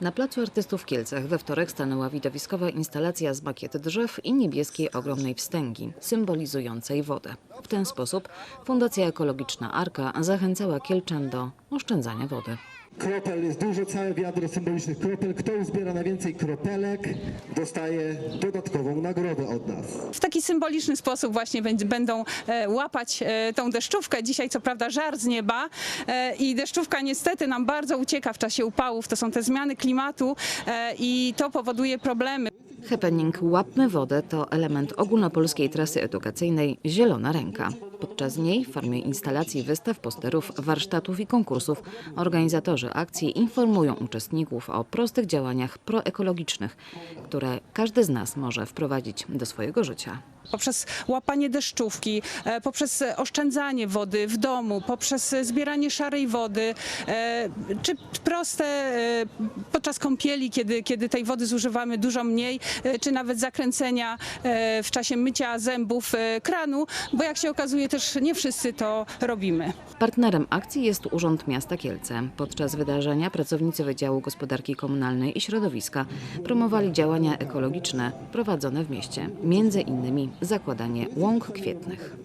Na Placu Artystów w Kielcach we wtorek stanęła widowiskowa instalacja z makiety drzew i niebieskiej ogromnej wstęgi, symbolizującej wodę. W ten sposób Fundacja Ekologiczna Arka zachęcała Kielczan do oszczędzania wody. Kropel jest dużo, całe wiadro symbolicznych kropel. Kto uzbiera najwięcej kropelek, dostaje dodatkową nagrodę od nas. w taki symboliczny sposób właśnie będzie- będą e, łapać e, tą deszczówkę. Dzisiaj co prawda żar z nieba e, i deszczówka niestety nam bardzo ucieka w czasie upałów. To są te zmiany klimatu e, i to powoduje problemy. Happening Łapmy Wodę to element ogólnopolskiej trasy edukacyjnej Zielona Ręka. Podczas niej w formie instalacji, wystaw, posterów, warsztatów i konkursów. Organizatorzy akcji informują uczestników o prostych działaniach proekologicznych, które każdy z nas może wprowadzić do swojego życia. Poprzez łapanie deszczówki, e, poprzez oszczędzanie wody w domu, poprzez zbieranie szarej wody, e, czy proste e, podczas kąpieli, kiedy, kiedy tej wody zużywamy dużo mniej, czy nawet zakręcenia w czasie mycia zębów kranu, bo jak się okazuje też nie wszyscy to robimy. Partnerem akcji jest Urząd Miasta Kielce. Podczas wydarzenia pracownicy Wydziału Gospodarki Komunalnej i Środowiska promowali działania ekologiczne prowadzone w mieście, między innymi zakładanie łąk kwietnych.